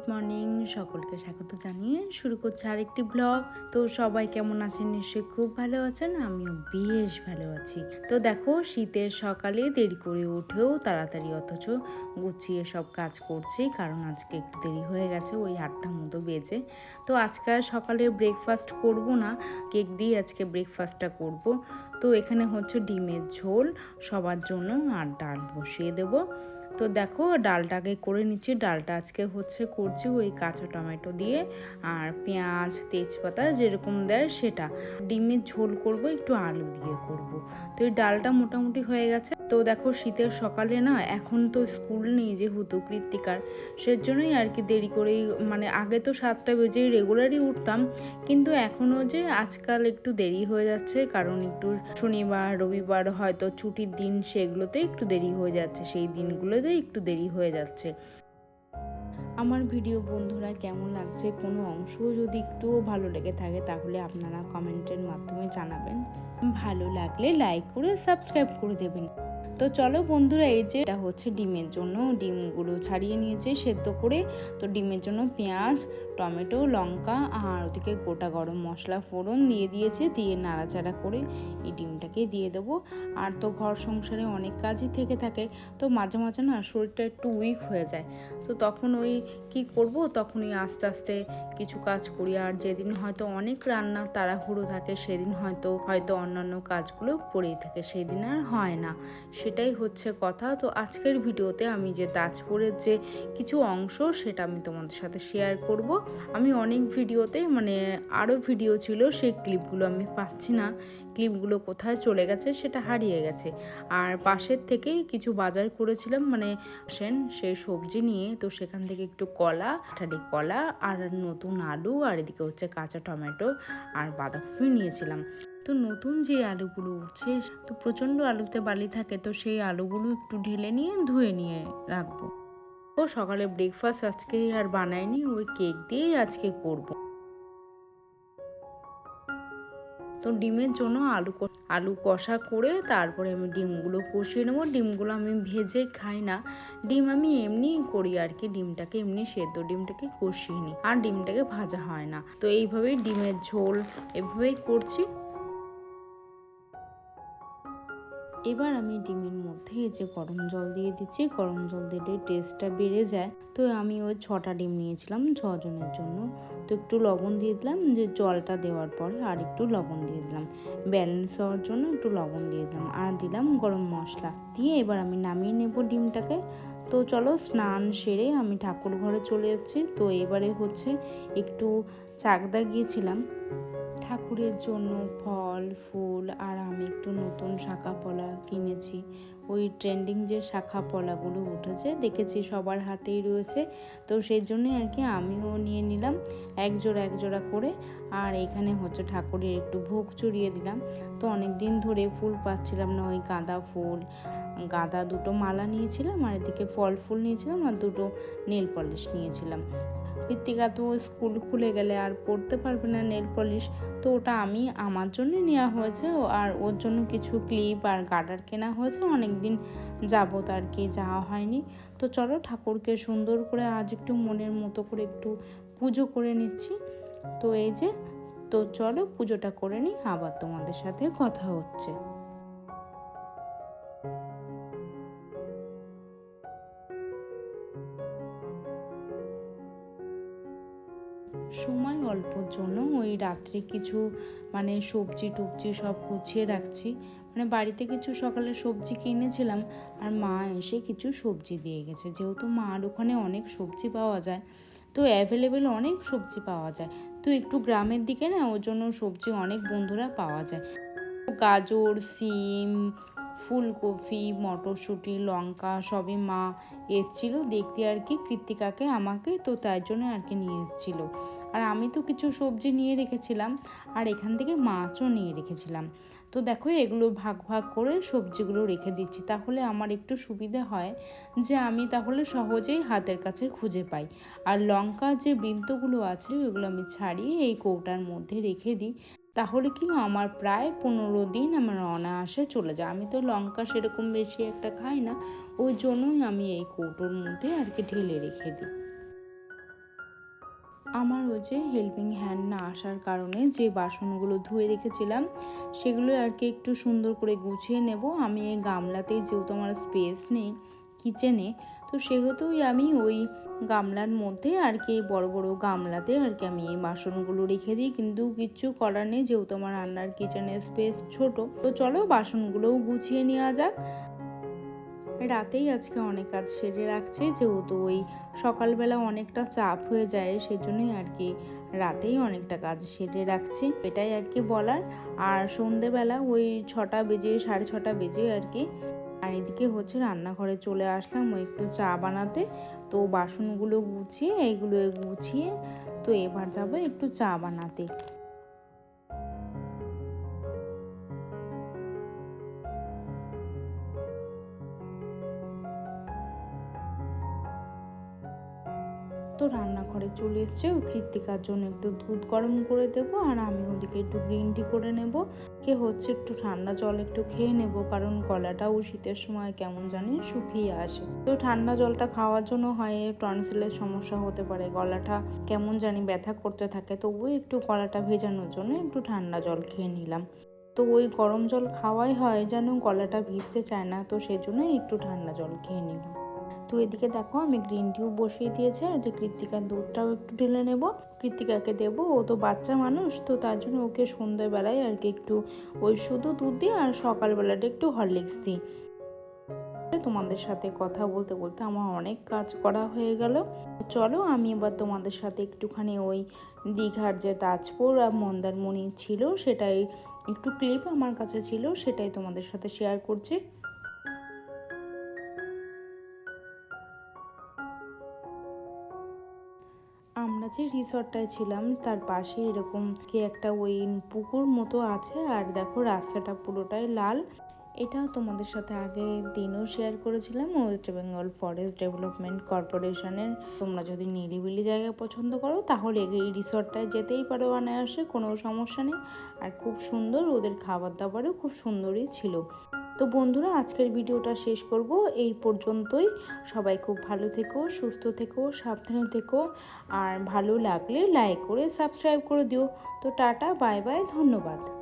Good morning, সকলকে স্বাগত জানিয়ে শুরু করছে আরেকটি ব্লগ। তো সবাই কেমন আছেন? নিশ্চয়ই খুব ভালো আছেন, আমিও বেশ ভালো আছি। তো দেখো, শীতের সকালে দেরি করে উঠেও তাড়াতাড়ি অথচ গুছিয়ে সব কাজ করছি, কারণ আজকে একটু দেরি হয়ে গেছে, ওই আটটা মতো বেজে। তো আজকে আর সকালে ব্রেকফাস্ট করব না, কেক দিয়ে আজকে ব্রেকফাস্টটা করব। তো এখানে হচ্ছে ডিমের ঝোল, সবার জন্য আর ডাল বসিয়ে দেবো। তো দেখো ডালটাকে করে নিচ্ছি। ডালটা আজকে হচ্ছে করছি ওই কাঁচা টমেটো দিয়ে আর পেঁয়াজ, তেজপাতা যেরকম দেয় সেটা। ডিমের ঝোল করব, একটু আলু দিয়ে করব। তো এই ডালটা মোটামুটি হয়ে গেছে। তো দেখো শীতের সকালে না এখন তো স্কুল নেই যেহেতু কৃত্তিকার, সেজন্যই আর কি দেরি করেই মানে আগে তো সাতটা বেজেই রেগুলারই উঠতাম। কিন্তু এখনও যে আজকাল একটু দেরি হয়ে যাচ্ছে, কারণ একটু শনিবার, রবিবার হয়তো ছুটির দিন সেগুলোতে একটু দেরি হয়ে যাচ্ছে। সেই দিনগুলোতে একটু দেরি হয়ে যাচ্ছে। আমার ভিডিও বন্ধুরা কেমন লাগছে কোনো অংশ যদি একটুও ভালো লেগে থাকে তাহলে আপনারা কমেন্টের মাধ্যমে জানাবেন। ভালো লাগলে লাইক করে সাবস্ক্রাইব করে দেবেন। তো চলো বন্ধুরা, এই যে এটা হচ্ছে ডিমের জন্য। ডিমগুলো ছাড়িয়ে নিয়েছি, সেদ্ধ করে। তো ডিমের জন্য পেঁয়াজ, টমেটো, লঙ্কা আর ওদিকে গোটা গরম মশলা ফোড়ন দিয়ে দিয়েছে, দিয়ে নাড়াচাড়া করে এই ডিমটাকে দিয়ে দেবো। আর তো ঘর সংসারে অনেক কাজই থেকে থাকে, তো মাঝে মাঝে না শরীরটা একটু উইক হয়ে যায়। তো তখন ওই কি করব তখনই আস্তে আস্তে কিছু কাজ করি। আর যেদিন হয়তো অনেক রান্না তাড়াহুড়ো থাকে, সেদিন হয়তো হয়তো অন্যান্য কাজগুলো পড়েই থাকে, সেদিন আর হয় না। সেটাই হচ্ছে কথা। তো আজকের ভিডিওতে আমি যে তাজপুরের যে কিছু অংশ সেটা আমি তোমাদের সাথে শেয়ার করব। আমি অনেক ভিডিওতে মানে আরও ভিডিও ছিল, সেই ক্লিপগুলো আমি পাচ্ছি না। ক্লিপগুলো কোথায় চলে গেছে সেটা হারিয়ে গেছে। আর পাশের থেকেই কিছু বাজার করেছিলাম মানে সেন সেই সবজি নিয়ে। তো সেখান থেকে একটু কলা ঠাডি কলা, আর নতুন আলু, আর এদিকে হচ্ছে কাঁচা টমেটো, আর বাঁধাকপি নিয়েছিলাম। তো নতুন যে আলুগুলো উঠছে, তো প্রচণ্ড আলুতে বালি থাকে, তো সেই আলুগুলো একটু ঢেলে নিয়ে, ধুয়ে নিয়ে রাখব। ও সকালে ব্রেকফাস্ট আজকে আর বানাইনি ওই কেক দিয়েই আজকে করব। তো ডিমের জন্য আলু আলু কষা করে তারপরে আমি ডিমগুলো কষিয়ে নেব। ডিমগুলো আমি ভেজে খাই না। ডিম আমি এমনিই করি আর কি, ডিমটাকে এমনি সেদ্ধ ডিমটাকে কষিয়ে নিই। আর ডিমটাকে ভাজা হয় না। তো এইভাবেই ডিমের ঝোল এভাবেই করছি। এবার আমি ডিমের মধ্যে এই যে গরম জল দিয়ে দিচ্ছি, গরম জল দিলে টেস্টটা বেড়ে যায়। তো আমি ওই ছটা ডিম নিয়েছিলাম ছজনের জন্য। তো একটু লবণ দিয়ে দিলাম, যে জলটা দেওয়ার পরে আর একটু লবণ দিয়ে দিলাম। ব্যালেন্স হওয়ার জন্য একটু লবণ দিয়ে দিলাম আর দিলাম গরম মশলা। দিয়ে এবার আমি নামিয়ে নেব ডিমটাকে। তো চলো স্নান সেরে আমি ঠাকুর ঘরে চলে এসেছি তো এবারে হচ্ছে একটু চাকদা গিয়েছিলাম। ঠাকুরের জন্য ফল, ফুল আর আমি একটু নতুন শাখা পলা কিনেছি। ওই ট্রেন্ডিং যে শাখা পলাগুলো উঠেছে, দেখেছি সবার হাতেই রয়েছে। তো সেই জন্যই আর কি আমিও নিয়ে নিলাম এক জোড়া এক জোড়া করে। আর এখানে হচ্ছে ঠাকুরের একটু ভোগ চড়িয়ে দিলাম। তো অনেক দিন ধরে ফুল পাচ্ছিলাম না, ওই গাঁদা ফুল। গাঁদা দুটো মালা নিয়েছিলাম আর এদিকে ফল ফুল নিয়েছিলাম আর দুটো নেল পলিশ নিয়েছিলাম। কৃত্তিকা তো স্কুল খুলে গেলে আর পড়তে পারবে না নেল পলিশ। তো ওটা আমি আমার জন্য নেওয়া হয়েছে আর ওর জন্য কিছু ক্লিপ আর গার্ডার কেনা হয়েছে। অনেক দিন যাবত আর কি যাওয়া হয়নি। তো চলো ঠাকুরকে সুন্দর করে আজ একটু মনের মতো করে একটু পুজো করে নিচ্ছি। তো এই যে, তো চলো পুজোটা করে নিই। আবার তোমাদের সাথে কথা হচ্ছে। সময় অল্পর জন্য ওই রাত্রে কিছু মানে সবজি টবজি সব গুছিয়ে রাখছি। মানে বাড়িতে কিছু সকালে সবজি কিনেছিলাম আর মা এসে কিছু সবজি দিয়ে গেছে। যেহেতু মার ওখানে অনেক সবজি পাওয়া যায়, তো অ্যাভেলেবেল অনেক সবজি পাওয়া যায়। তো একটু গ্রামের দিকে না ওর জন্য সবজি অনেক বন্ধুরা পাওয়া যায়। গাজর, সিম, ফুলকপি, মটরশুঁটি, লঙ্কা সবই মা এসছিল দেখতে আর কি। কৃত্তিকাকে আমাকে তো তাই জন্য আর কি নিয়ে এসেছিল। আর আমি তো কিছু সবজি নিয়ে রেখেছিলাম আর এখান থেকে মাছও নিয়ে রেখেছিলাম। তো দেখো এগুলো ভাগ ভাগ করে সবজিগুলো রেখে দিচ্ছি। তাহলে আমার একটু সুবিধা হয় যে আমি তাহলে সহজেই হাতের কাছে খুঁজে পাই। আর লঙ্কা যে বৃন্তগুলো আছে ওইগুলো আমি ছাড়িয়ে এই কৌটার মধ্যে রেখে দিই। তাহলে কি আমার প্রায় পনেরো দিন আমার অনায়াসে চলে যায়। আমি তো লঙ্কা সেরকম বেশি একটা খাই না। ওই জন্যই আমি এই কৌটোর মধ্যে আর কি ঢেলে রেখে দিই। আমার ওই যে হেল্পিং হ্যান্ড না আসার কারণে যে বাসনগুলো ধুয়ে রেখেছিলাম, সেগুলো আর কি একটু সুন্দর করে গুছিয়ে নেব। আমি এই গামলাতেই যেহেতু আমার স্পেস নেই কিচেনে তো সেহেতুই আমি ওই গামলার মধ্যে আর কি বড় বড় গামলাতে আর কি আমি এই বাসনগুলো রেখে দিই। কিন্তু কিচ্ছু করার নেই, যেহেতু আমার রান্নার কিচেনের স্পেস ছোট, তো চলো বাসনগুলোও গুছিয়ে নেওয়া যাক। রাতেই আজকে অনেক কাজ সেরে রাখছে, যেহেতু ওই সকালবেলা অনেকটা চাপ হয়ে যায়, সেজন্যই আর কি রাতেই অনেকটা কাজ সেরে রাখছি। এটাই আর কি বলার। আর সন্ধেবেলা ওই ছটা বেজে, সাড়ে ছটা বেজে আর কি আর এদিকে হচ্ছে রান্নাঘরে চলে আসলাম ওই একটু চা বানাতে। তো বাসনগুলো গুছিয়ে এইগুলো গুছিয়ে তো এবার যাব একটু চা বানাতে। তো রান্নাঘরে চলে এসছে। ওই কৃত্তিকার জন্য একটু দুধ গরম করে দেবো আর আমি ওদিকে একটু গ্রিন টি করে নেব। কে হচ্ছে একটু ঠান্ডা জল একটু খেয়ে নেব, কারণ গলাটাও শীতের সময় কেমন জানি শুকিয়ে আসে। তো ঠান্ডা জলটা খাওয়ার জন্য হয় টনসিলের সমস্যা হতে পারে, গলাটা কেমন জানি ব্যথা করতে থাকে। তো ওই একটু গলাটা ভেজানোর জন্য একটু ঠান্ডা জল খেয়ে নিলাম। তো ওই গরম জল খাওয়াই হয়, যেন গলাটা ভিজতে চায় না। তো সেজন্য একটু ঠান্ডা জল খেয়ে নিলাম। তো এদিকে দেখো আমি গ্রিন টিও বসিয়ে দিয়েছি, আর যে কৃত্তিকার দুধটাও একটু ঢেলে নেব। কৃত্তিকাকে দেব, ও তো বাচ্চা মানুষ, তো তার জন্য ওকে সন্ধ্যাবেলায় আর কি একটু ওই শুধু দুধ দিই, আর সকালবেলাটা একটু হরলিক্স দিই। তোমাদের সাথে কথা বলতে বলতে আমার অনেক কাজ করা হয়ে গেল। চলো আমি এবার তোমাদের সাথে একটুখানি ওই দীঘার যে তাজপুর আর মন্দারমণি ছিল, সেটাই একটু ক্লিপ আমার কাছে ছিল, সেটাই তোমাদের সাথে শেয়ার করছি। যে রিসর্টটায় ছিলাম, তার পাশে এরকম কি একটা ওই পুকুর মতো আছে। আর দেখো, রাস্তাটা পুরোটাই লাল। এটাও তোমাদের সাথে আগে দিনও শেয়ার করেছিলাম, ওয়েস্ট বেঙ্গল ফরেস্ট ডেভেলপমেন্ট কর্পোরেশনের। তোমরা যদি নিরিবিলি জায়গা পছন্দ করো, তাহলে এই রিসর্টটায় যেতেই পারো অনায়াসে, কোনো সমস্যা নেই। আর খুব সুন্দর, ওদের খাবার দাবারও খুব সুন্দরই ছিল। তো বন্ধুরা, আজকের ভিডিওটা শেষ করব। এই পর্যন্তই। সবাই খুব ভালো থেকো, সুস্থ থেকো, সাবধানে থেকো। আর ভালো লাগলে লাইক করে সাবস্ক্রাইব করে দিও। তো টাটা, বাই বাই, ধন্যবাদ।